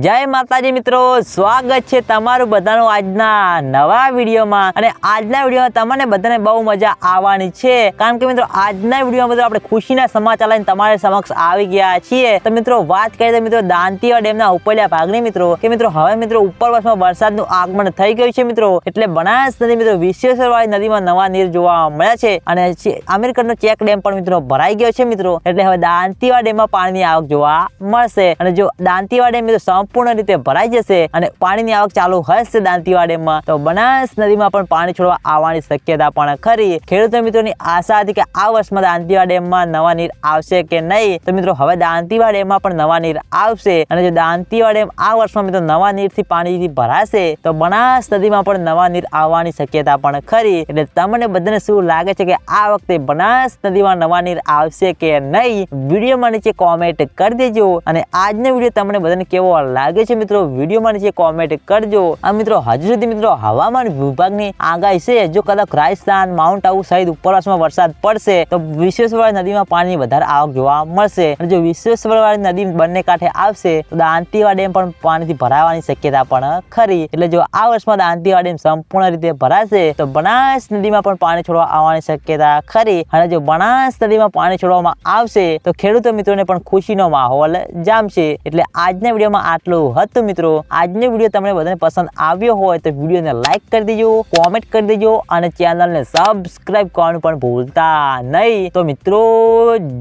જય માતાજી મિત્રો, સ્વાગત છે તમારું બધાનું આજના નવા વિડીયોમાં. અને આજના વિડીયોમાં તમને બધાને બહુ મજા આવવાની છે. કારણ કે મિત્રો, આજના વિડીયોમાં મિત્રો આપણે ખુશીના સમાચાર લઈને તમારી સમક્ષ આવી ગયા છીએ. તો મિત્રો, વાત કરીએ તો મિત્રો દાંતીવા ડેમના ઉપરલા ભાગની મિત્રો, કે મિત્રો, હવે મિત્રો ઉપરવાસમાં વરસાદનું આગમન થઈ ગયું છે મિત્રો. એટલે બનાસ નદી મિત્રો વિશ્વેશ્વરવાળી નદીમાં નવા નીર જોવા મળ્યા છે. અને આમીરગઢનો ચેક ડેમ પણ મિત્રો ભરાઈ ગયો છે મિત્રો. એટલે હવે દાંતીવા ડેમમાં પાણીની આવક જોવા મળશે. અને જો દાંતીવા ડેમ મિત્રો સંપૂર્ણ રીતે ભરાઈ જશે અને પાણીની આવક ચાલુ હશે દાંતીવા ડેમમાં તો બનાસ નદીમાં પણ પાણી છોડવા આવવાની શક્યતા પણ ખરી. ખેડૂતો મિત્રોની આશા હતી કે આ વર્ષમાં દાંતીવા ડેમમાં નવા નીર આવશે કે નહીં? તો મિત્રો, હવે દાંતીવા ડેમમાં પણ નવા નીર આવશે અને જો દાંતીવા ડેમ આ વર્ષમાં મિત્રો નવા નીરથી પાણીથી ભરાશે, તો બનાસ નદીમાં પણ નવા નીર આવવાની શક્યતા પણ ખરી. એટલે તમને બધાને શું લાગે છે કે આ વખતે બનાસ નદીમાં નવા નીર આવશે કે નહીં? વિડીયોમાં નીચે કોમેન્ટ કરી દેજો અને આજનો વીડિયો તમને બધાને કેવો લાગે છે મિત્રો, વિડીયોમાં નીચે કોમેન્ટ કરજો. આ મિત્રો, હજુ સુધી મિત્રો, હવામાન વિભાગની આગાહી છે, જો કદાચ રાજસ્થાન માઉન્ટ આબુ સહિત ઉપરવાસમાં વરસાદ પડશે, તો વિશ્વેશ્વર નદીમાં પાણીની વધારે આવક જોવા મળશે. અને જો વિશ્વેશ્વર નદી બંને કાંઠે આવશે, તો દાંતીવા ડેમ પણ પાણીથી ભરાવાની શક્યતા પણ ખરી. એટલે જો આ વર્ષમાં દાંતીવા ડેમ સંપૂર્ણ રીતે ભરાશે, તો બનાસ નદીમાં પણ પાણી છોડવા આવવાની શક્યતા ખરી. અને જો બનાસ નદીમાં પાણી છોડવામાં આવશે, તો ખેડૂતો મિત્રોને પણ ખુશીનો માહોલ જામશે. એટલે આજના વિડીયોમાં આટલું હતું મિત્રો. આજનો વીડિયો તમને બધાને પસંદ આવ્યો હોય તો વિડીયોને લાઈક કરી દેજો કોમેન્ટ કરી દેજો અને ચેનલને સબસ્ક્રાઇબ કરવાનું પણ ભૂલતા નહીં. તો મિત્રો,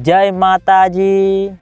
જય માતાજી.